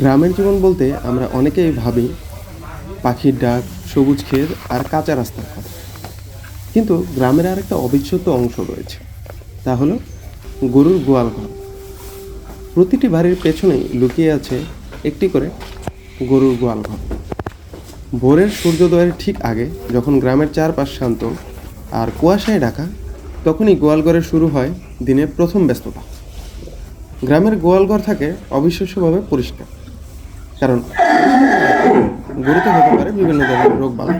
গ্রামের জীবন বলতে আমরা অনেকেই ভাবি পাখির ডাক, সবুজ ক্ষেত আর কাঁচা রাস্তার কথা কিন্তু গ্রামের আরেকটা অবিচ্ছেদ্য অংশ রয়েছে, তা হলো গরুর গোয়াল ঘর। প্রতিটি বাড়ির পেছনেই লুকিয়ে আছে একটি করে গরুর গোয়াল ঘর। ভোরের সূর্যোদয়ের ঠিক আগে যখন গ্রামের চারপাশ শান্ত আর কুয়াশায় ঢাকা, তখনই গোয়ালঘরে শুরু হয় দিনের প্রথম ব্যস্ততা। গ্রামের গোয়ালঘর থাকে অবিশ্বাস্যভাবে পরিষ্কার। কারণ গরুতে হতে পারে বিভিন্ন ধরনের রোগ বালাই।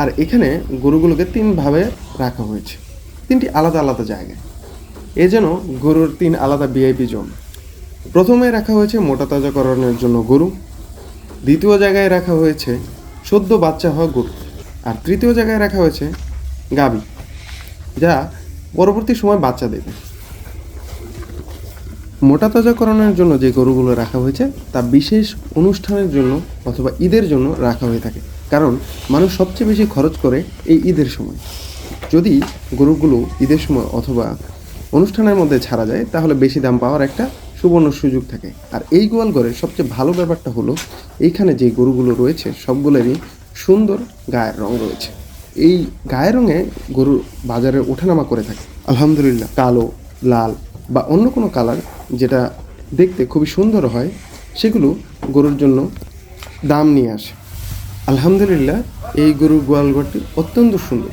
আর এখানে গরুগুলোকে তিনভাবে রাখা হয়েছে। তিনটি আলাদা আলাদা জায়গায়। এ যেন গরুর তিন আলাদা ভিআইপি জোন। প্রথমে রাখা হয়েছে মোটা তাজাকরণের জন্য গরু। দ্বিতীয় জায়গায় রাখা হয়েছে সদ্য বাচ্চা হওয়া গরু। আর তৃতীয় জায়গায় রাখা হয়েছে গাবি যা পরবর্তী সময় বাচ্চা দেবে। মোটা তাজাকরণের জন্য যে গরুগুলো রাখা হয়েছে, তা বিশেষ অনুষ্ঠানের জন্য অথবা ঈদের জন্য রাখা হয়ে থাকে। কারণ মানুষ সবচেয়ে বেশি খরচ করে এই ঈদের সময়। যদি গরুগুলো ঈদের সময় অথবা অনুষ্ঠানের মধ্যে ছাড়া যায়, তাহলে বেশি দাম পাওয়ার একটা সুবর্ণ সুযোগ থাকে। আর এই গোয়াল ঘরের সবচেয়ে ভালো ব্যাপারটা হলো, এইখানে যে গরুগুলো রয়েছে, সবগুলোরই সুন্দর গায়ের রং রয়েছে। এই গায়ের রঙে গরু বাজারে ওঠানামা করে থাকে। আলহামদুলিল্লাহ, কালো, লাল বা অন্য কোনো কালার যেটা দেখতে খুবই সুন্দর হয়, সেগুলো গরুর জন্য দাম নিয়ে আসে। আলহামদুলিল্লাহ, এই গরুর গোয়ালঘরটি অত্যন্ত সুন্দর।